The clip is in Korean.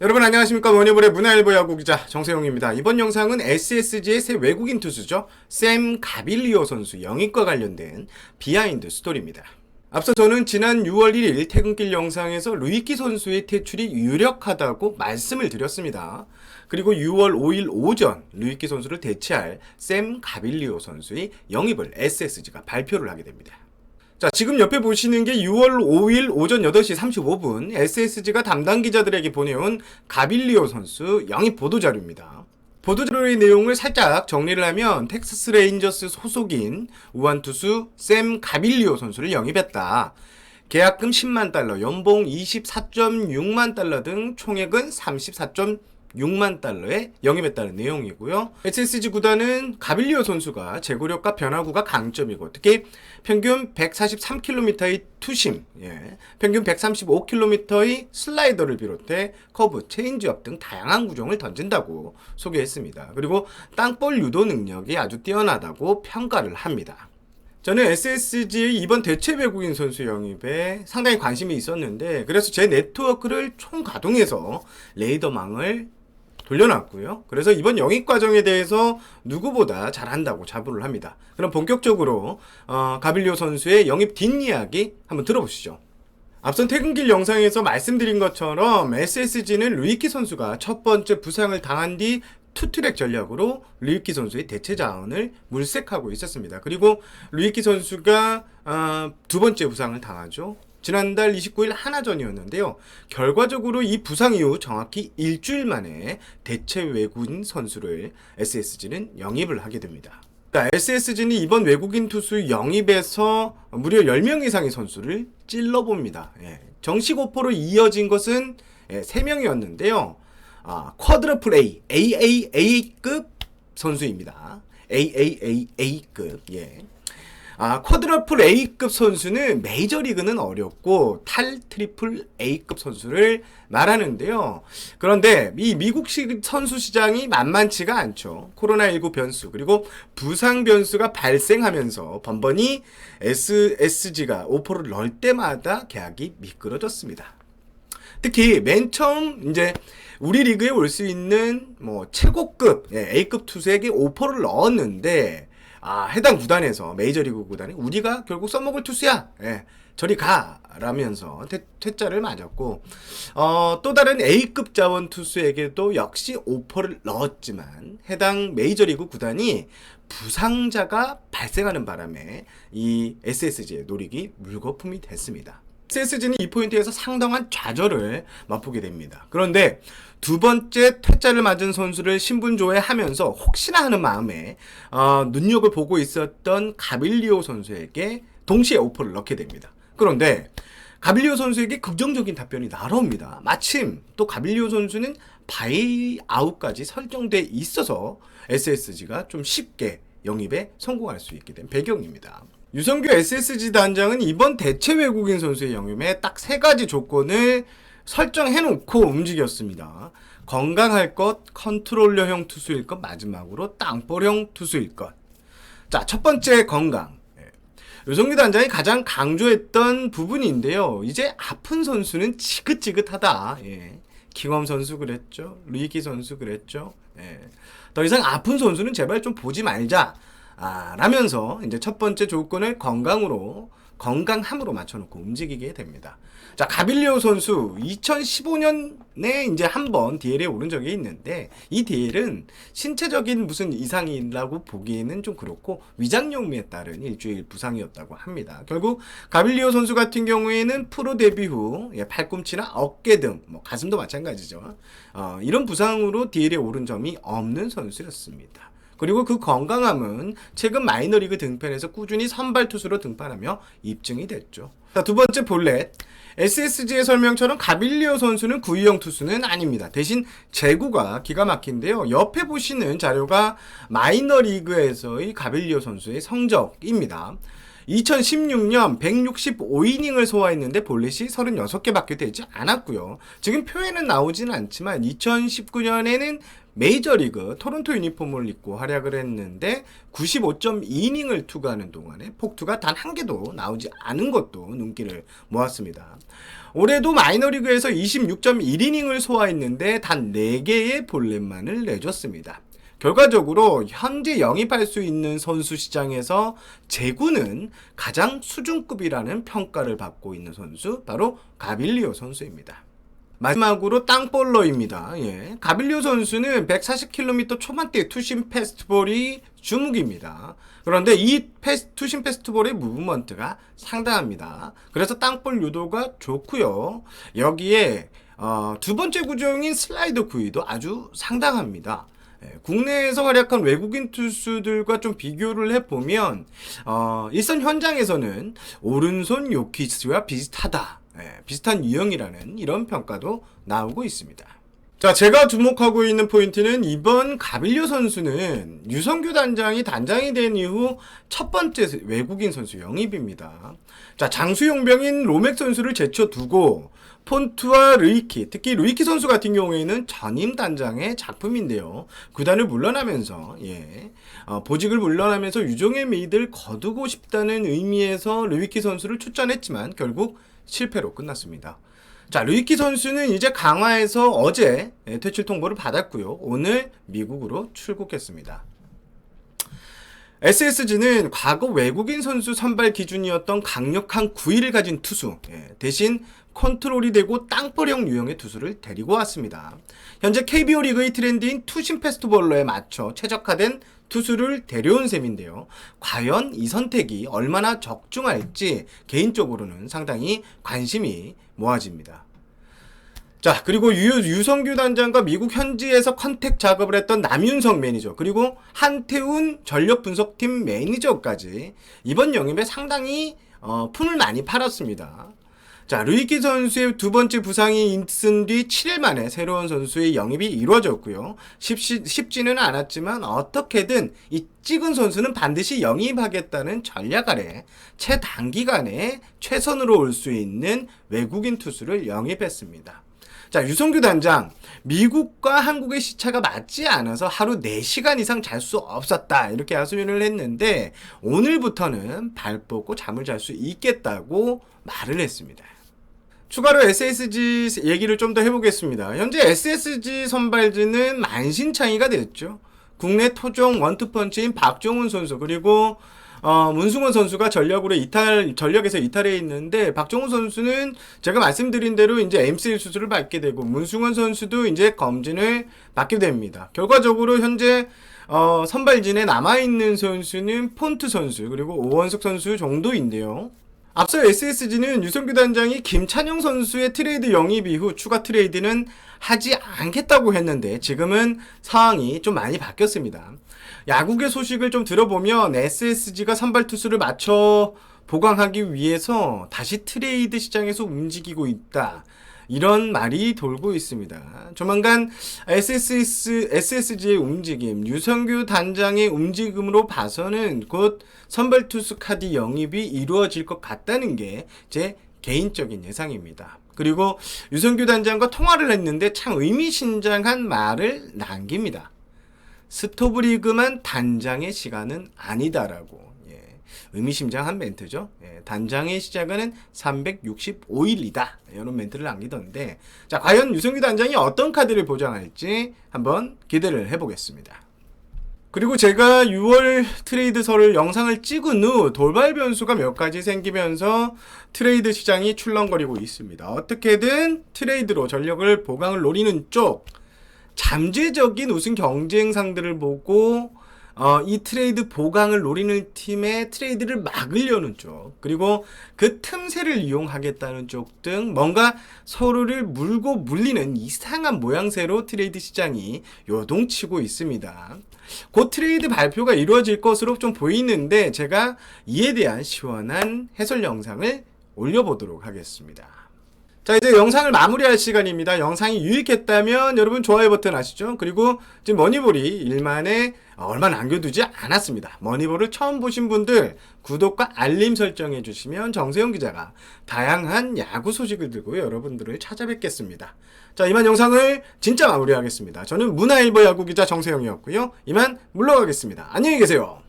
여러분 안녕하십니까 원유불의 문화일보 야구 기자 정세용입니다. 이번 영상은 SSG의 새 외국인 투수죠. 샘 가빌리오 선수 영입과 관련된 비하인드 스토리입니다. 앞서 저는 지난 6월 1일 퇴근길 영상에서 루이키 선수의 퇴출이 유력하다고 말씀을 드렸습니다. 그리고 6월 5일 오전 루이키 선수를 대체할 샘 가빌리오 선수의 영입을 SSG가 발표를 하게 됩니다. 자, 지금 옆에 보시는 게 6월 5일 오전 8시 35분 SSG가 담당 기자들에게 보내온 가빌리오 선수 영입 보도 자료입니다. 보도 자료의 내용을 살짝 정리를 하면 텍사스 레인저스 소속인 우완투수 샘 가빌리오 선수를 영입했다. 계약금 10만 달러, 연봉 24.6만 달러 등 총액은 34.6만 달러에 영입했다는 내용이고요. SSG 구단은 가빌리오 선수가 제구력과 변화구가 강점이고 특히 평균 143km의 투심, 예, 평균 135km의 슬라이더를 비롯해 커브, 체인지업 등 다양한 구종을 던진다고 소개했습니다. 그리고 땅볼 유도 능력이 아주 뛰어나다고 평가를 합니다. 저는 SSG의 이번 대체 외국인 선수 영입에 상당히 관심이 있었는데 그래서 제 네트워크를 총가동해서 레이더망을 돌려놨고요. 그래서 이번 영입 과정에 대해서 누구보다 잘한다고 자부를 합니다. 그럼 본격적으로 어, 가빌리오 선수의 영입 뒷이야기 한번 들어보시죠. 앞선 퇴근길 영상에서 말씀드린 것처럼 SSG는 루이키 선수가 첫 번째 부상을 당한 뒤 투트랙 전략으로 루이키 선수의 대체 자원을 물색하고 있었습니다. 그리고 루이키 선수가 어, 두 번째 부상을 당하죠. 지난달 29일 하나전이었는데요. 결과적으로 이 부상 이후 정확히 일주일 만에 대체 외국인 선수를 SSG는 영입을 하게 됩니다. SSG는 이번 외국인 투수 영입에서 무려 10명 이상의 선수를 찔러봅니다. 예. 정식 오퍼로 이어진 것은 예, 3명이었는데요. 아, 쿼드러플 A, AAA급 선수입니다. AAAA급, 예. 아, 쿼드러플 A급 선수는 메이저리그는 어렵고 탈 트리플 A급 선수를 말하는데요. 그런데 이 미국식 선수 시장이 만만치가 않죠. 코로나19 변수 그리고 부상 변수가 발생하면서 번번이 SSG가 오퍼를 넣을 때마다 계약이 미끄러졌습니다. 특히 맨 처음 이제 우리 리그에 올 수 있는 뭐 최고급 예, A급 투수에게 오퍼를 넣었는데 아, 해당 구단에서 메이저리그 구단이 우리가 결국 써먹을 투수야. 예. 저리 가 라면서 퇴, 퇴짜를 맞았고 어, 또 다른 A급 자원 투수에게도 역시 오퍼를 넣었지만 해당 메이저리그 구단이 부상자가 발생하는 바람에 이 SSG의 노력이 물거품이 됐습니다. SSG는 이 포인트에서 상당한 좌절을 맛보게 됩니다. 그런데 두 번째 퇴짜를 맞은 선수를 신분조회 하면서 혹시나 하는 마음에 어, 눈여겨 보고 있었던 가빌리오 선수에게 동시에 오퍼를 넣게 됩니다. 그런데 가빌리오 선수에게 긍정적인 답변이 날아옵니다. 마침 또 가빌리오 선수는 바이아웃까지 설정돼 있어서 SSG가 좀 쉽게 영입에 성공할 수 있게 된 배경입니다. 유성규 SSG 단장은 이번 대체 외국인 선수의 영입에 딱 세 가지 조건을 설정해놓고 움직였습니다. 건강할 것, 컨트롤러형 투수일 것, 마지막으로 땅볼형 투수일 것. 자, 첫 번째 건강. 예. 유성규 단장이 가장 강조했던 부분인데요. 이제 아픈 선수는 지긋지긋하다. 예. 킹엄 선수 그랬죠. 루이키 선수 그랬죠. 예. 더 이상 아픈 선수는 제발 좀 보지 말자. 아, 라면서 이제 첫 번째 조건을 건강으로 건강함으로 맞춰놓고 움직이게 됩니다. 자, 가빌리오 선수 2015년에 이제 한번 DL에 오른 적이 있는데 이 DL은 신체적인 무슨 이상이라고 보기에는 좀 그렇고 위장용미에 따른 일주일 부상이었다고 합니다. 결국 가빌리오 선수 같은 경우에는 프로 데뷔 후 예, 팔꿈치나 어깨 등 뭐 가슴도 마찬가지죠. 어, 이런 부상으로 DL에 오른 점이 없는 선수였습니다. 그리고 그 건강함은 최근 마이너리그 등판에서 꾸준히 선발 투수로 등판하며 입증이 됐죠. 자, 두 번째 볼넷. SSG의 설명처럼 가빌리오 선수는 구위형 투수는 아닙니다. 대신 제구가 기가 막힌데요. 옆에 보시는 자료가 마이너리그에서의 가빌리오 선수의 성적입니다. 2016년 165이닝을 소화했는데 볼넷이 36개밖에 되지 않았고요. 지금 표에는 나오지는 않지만 2019년에는 메이저리그 토론토 유니폼을 입고 활약을 했는데 95.2이닝을 투구하는 동안에 폭투가 단 한 개도 나오지 않은 것도 눈길을 모았습니다. 올해도 마이너리그에서 26.1이닝을 소화했는데 단 4개의 볼넷만을 내줬습니다. 결과적으로 현재 영입할 수 있는 선수 시장에서 제구는 가장 수준급이라는 평가를 받고 있는 선수 바로 가빌리오 선수입니다. 마지막으로 땅볼러입니다. 예. 가빌리오 선수는 140km 초반대 투심 패스트볼이 주목입니다. 그런데 이 패스, 투심 패스트볼의 무브먼트가 상당합니다. 그래서 땅볼 유도가 좋고요. 여기에 어, 두 번째 구종인 슬라이더 구위도 아주 상당합니다. 예, 국내에서 활약한 외국인 투수들과 좀 비교를 해보면 어, 일선 현장에서는 오른손 요키스와 비슷하다. 예, 비슷한 유형이라는 이런 평가도 나오고 있습니다. 자, 제가 주목하고 있는 포인트는 이번 가빌리오 선수는 유성규 단장이 단장이 된 이후 첫 번째 외국인 선수 영입입니다. 자, 장수용병인 로맥 선수를 제쳐두고 폰트와 루이키, 특히 루이키 선수 같은 경우에는 전임 단장의 작품인데요. 구단을 물러나면서, 예, 어, 보직을 물러나면서 유종의 미를 거두고 싶다는 의미에서 루이키 선수를 추천했지만 결국 실패로 끝났습니다. 자, 루이키 선수는 이제 강화에서 어제 예, 퇴출 통보를 받았고요. 오늘 미국으로 출국했습니다. SSG는 과거 외국인 선수 선발 기준이었던 강력한 구위를 가진 투수 예, 대신 컨트롤이 되고 땅벌형 유형의 투수를 데리고 왔습니다. 현재 KBO 리그의 트렌드인 투심 패스트볼러에 맞춰 최적화된 투수를 데려온 셈인데요. 과연 이 선택이 얼마나 적중할지 개인적으로는 상당히 관심이 모아집니다. 자, 그리고 유, 유성규 단장과 미국 현지에서 컨택 작업을 했던 남윤성 매니저, 그리고 한태훈 전력 분석팀 매니저까지 이번 영입에 상당히 어, 품을 많이 팔았습니다. 자, 루이키 선수의 두 번째 부상이 있은 뒤 7일 만에 새로운 선수의 영입이 이루어졌고요. 쉽지, 쉽지는 않았지만 어떻게든 이 찍은 선수는 반드시 영입하겠다는 전략 아래 최단기간에 최선으로 올 수 있는 외국인 투수를 영입했습니다. 자, 유성규 단장. 미국과 한국의 시차가 맞지 않아서 하루 4시간 이상 잘 수 없었다. 이렇게 하소연을 했는데, 오늘부터는 발 뻗고 잠을 잘 수 있겠다고 말을 했습니다. 추가로 SSG 얘기를 좀 더 해보겠습니다. 현재 SSG 선발진은 만신창이가 됐죠. 국내 토종 원투펀치인 박종훈 선수, 그리고 어, 문승원 선수가 전력으로 이탈, 전력에서 이탈해 있는데, 박정우 선수는 제가 말씀드린 대로 이제 MCL 수술을 받게 되고, 문승원 선수도 이제 검진을 받게 됩니다. 결과적으로 현재, 어, 선발진에 남아 있는 선수는 폰트 선수, 그리고 오원석 선수 정도인데요. 앞서 SSG는 유성규 단장이 김찬영 선수의 트레이드 영입 이후 추가 트레이드는 하지 않겠다고 했는데 지금은 상황이 좀 많이 바뀌었습니다. 야구계 소식을 좀 들어보면 SSG가 선발 투수를 맞춰 보강하기 위해서 다시 트레이드 시장에서 움직이고 있다. 이런 말이 돌고 있습니다. 조만간 SSS, SSG의 움직임, 유성규 단장의 움직임으로 봐서는 곧 선발 투수 카드 영입이 이루어질 것 같다는 게 제 개인적인 예상입니다. 그리고 유성규 단장과 통화를 했는데 참 의미심장한 말을 남깁니다. 스토브리그만 단장의 시간은 아니다라고. 예, 의미심장한 멘트죠. 예, 단장의 시작은 365일이다. 이런 멘트를 남기던데, 자, 과연 유성규 단장이 어떤 카드를 보장할지 한번 기대를 해보겠습니다. 그리고 제가 6월 트레이드설을 영상을 찍은 후 돌발 변수가 몇 가지 생기면서 트레이드 시장이 출렁거리고 있습니다. 어떻게든 트레이드로 전력을 보강을 노리는 쪽, 잠재적인 우승 경쟁 상들을 보고 어, 이 트레이드 보강을 노리는 팀의 트레이드를 막으려는 쪽, 그리고 그 틈새를 이용하겠다는 쪽 등 뭔가 서로를 물고 물리는 이상한 모양새로 트레이드 시장이 요동치고 있습니다. 곧 트레이드 발표가 이루어질 것으로 좀 보이는데 제가 이에 대한 시원한 해설 영상을 올려보도록 하겠습니다. 자, 이제 영상을 마무리할 시간입니다. 영상이 유익했다면 여러분 좋아요 버튼 아시죠? 그리고 지금 머니볼이 일만에 얼마 남겨두지 않았습니다. 머니볼을 처음 보신 분들 구독과 알림 설정해 주시면 정세영 기자가 다양한 야구 소식을 들고 여러분들을 찾아뵙겠습니다. 자, 이만 영상을 진짜 마무리하겠습니다. 저는 문화일보 야구 기자 정세영이었고요. 이만 물러가겠습니다. 안녕히 계세요.